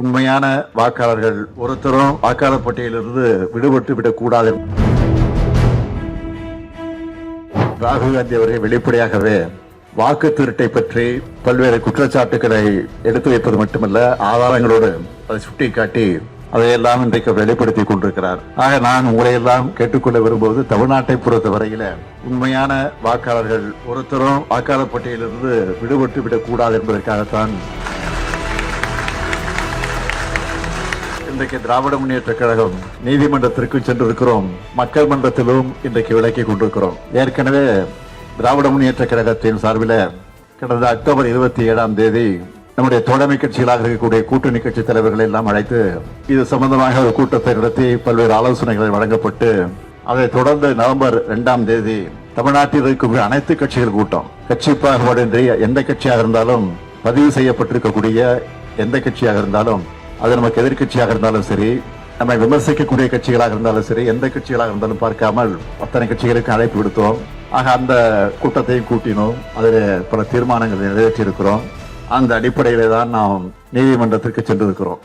உண்மையான வாக்காளர்கள் ஒருத்தரும் வாக்காளர் பட்டியலிருந்து விடுபட்டு விடக்கூடாது. ராகுல் காந்தி அவர்கள் வெளிப்படையாகவே வாக்கு திருட்டை பற்றி பல்வேறு குற்றச்சாட்டுகளை எடுத்து வைப்பது மட்டுமல்ல ஆதாரங்களோடு அதை சுட்டிக்காட்டி அதையெல்லாம் இன்றைக்கு வெளிப்படுத்திக் கொண்டிருக்கிறார். ஆக நான் உங்களையெல்லாம் கேட்டுக்கொள்ள விரும்புவது தமிழ்நாட்டை பொறுத்த வரையில உண்மையான வாக்காளர்கள் ஒருத்தரும் வாக்காளர் பட்டியலிருந்து விடுபட்டு விடக்கூடாது என்பதற்காகத்தான் இன்றைக்கு திராவிட முன்னேற்ற கழகம் நீதிமன்றத்திற்கு சென்றிருக்கிறோம். மக்கள் மன்றத்திலும் இன்றைக்கு விளக்கி கொண்டிருக்கிறோம். ஏற்கனவே திராவிட முன்னேற்ற கழகத்தின் சார்பில் கடந்த அக்டோபர் இருபத்தி ஏழாம் தேதி நம்முடைய தோழமை கட்சிகளாக இருக்கக்கூடிய கூட்டணி கட்சி தலைவர்களை எல்லாம் அழைத்து இது சம்பந்தமாக ஒரு கூட்டத்தை நடத்தி பல்வேறு ஆலோசனைகள் வழங்கப்பட்டு அதை தொடர்ந்து நவம்பர் இரண்டாம் தேதி தமிழ்நாட்டில் இருக்கக்கூடிய அனைத்து கட்சிகள் கூட்டம் கட்சி பாகுபாடின்றி எந்த கட்சியாக இருந்தாலும் பதிவு செய்யப்பட்டிருக்கக்கூடிய எந்த கட்சியாக இருந்தாலும் அது நமக்கு எதிர்க்கட்சியாக இருந்தாலும் சரி நம்மை விமர்சிக்கக்கூடிய கட்சிகளாக இருந்தாலும் சரி எந்த கட்சிகளாக இருந்தாலும் பார்க்காமல் அத்தனை கட்சிகளுக்கு அழைப்பு விடுத்தோம். ஆக அந்த கூட்டத்தையும் கூட்டினோம். அதில் பல தீர்மானங்களை நிறைவேற்றியிருக்கிறோம். அந்த அடிப்படையிலே தான் நாம் நீதிமன்றத்திற்கு சென்றிருக்கிறோம்.